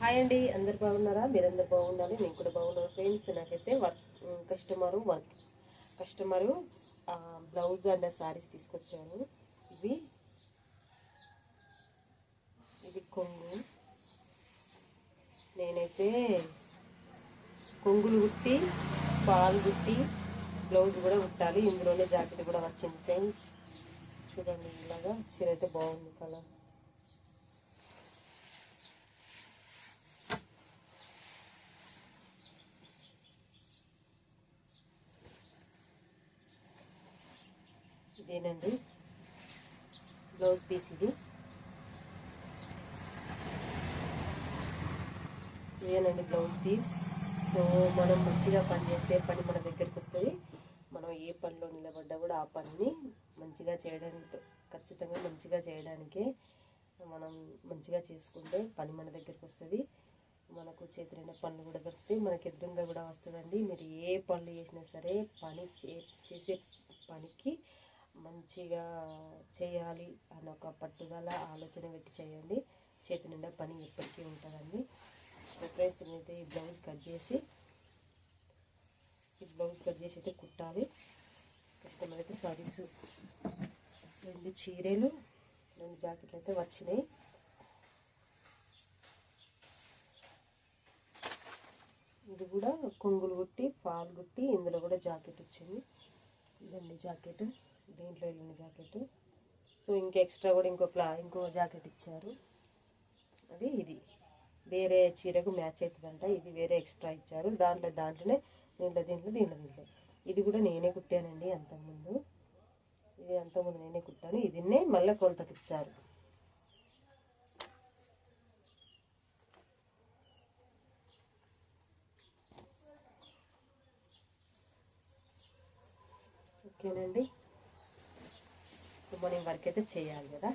Hi అండి అందరు బాగున్నారా? మీరందరు బాగుండాలి నేను కూడా బాగున్నాను ఫ్రెండ్స్ నాకైతే work customer work customer blouse and saris తీసుకొచ్చాను ఇవి ఇది కొంగు. నేనైతే కొంగులు కుట్టి పాలు కుట్టి బ్లౌజ్ కూడా కుట్టాలి. ఇందులోనే జాకెట్ కూడా వచ్చింది ఫ్రెండ్స్ చూడండి ఇలాగా చీర అయితే బాగుంది కలర్ ఇదేనండి. బ్లౌజ్ పీస్ ఇది. ఇదేనండి బ్లౌజ్ పీస్. సో మనం మంచిగా పని చేస్తే పని మన దగ్గరికి వస్తుంది. మనం ఏ పనిలో నిలబడ్డా కూడా ఆ పనిని మంచిగా చేయడానికి ఖచ్చితంగా మంచిగా చేయడానికే మనం మంచిగా చేసుకుంటే పని మన దగ్గరికి వస్తుంది. మనకు చేతులైన పనులు కూడా దొరుకుతాయి. మనకి ఎదురుగా కూడా వస్తుందండి. మీరు ఏ పనులు చేసినా సరే పని చే- చేసే పనికి మంచిగా చేయాలి అని ఒక పట్టుదల ఆలోచన పెట్టి చేయండి. చేతి నిండా పని ఎప్పటికీ ఉంటుందండి. ఫ్రెండ్స్ నేనైతే ఈ బ్లౌజ్ కట్ చేసి ఈ బ్లౌజ్ కట్ చేసి అయితే కుట్టాలి. కస్టమర్ అయితే సారీస్ రెండు చీరలు రెండు జాకెట్లు అయితే వచ్చినాయి. ఇది కూడా కొంగులు కుట్టి ఫాల్ కుట్టి ఇందులో కూడా జాకెట్ వచ్చింది. ఇదండి జాకెట్. దీంట్లో వెళ్ళిన జాకెట్. సో ఇంకా ఎక్స్ట్రా కూడా ఇంకో ఫ్లా ఇంకో జాకెట్ ఇచ్చారు. అది ఇది. వేరే చీరకు మ్యాచ్ అవుతుందంట. ఇది వేరే ఎక్స్ట్రా ఇచ్చారు. దాంట్లో దాంట్లోనే దీంట్లో దీంట్లో దీంట్లో దీంట్లో. ఇది కూడా నేనే కుట్టానండి అంతకుముందు. ఇది అంతకుముందు నేనే కుట్టాను. ఇదిన్నే మళ్ళీ కొలతకి ఇచ్చారు. ఓకేనండి. మార్నింగ్ వరకు అయితే చేయాలి కదా.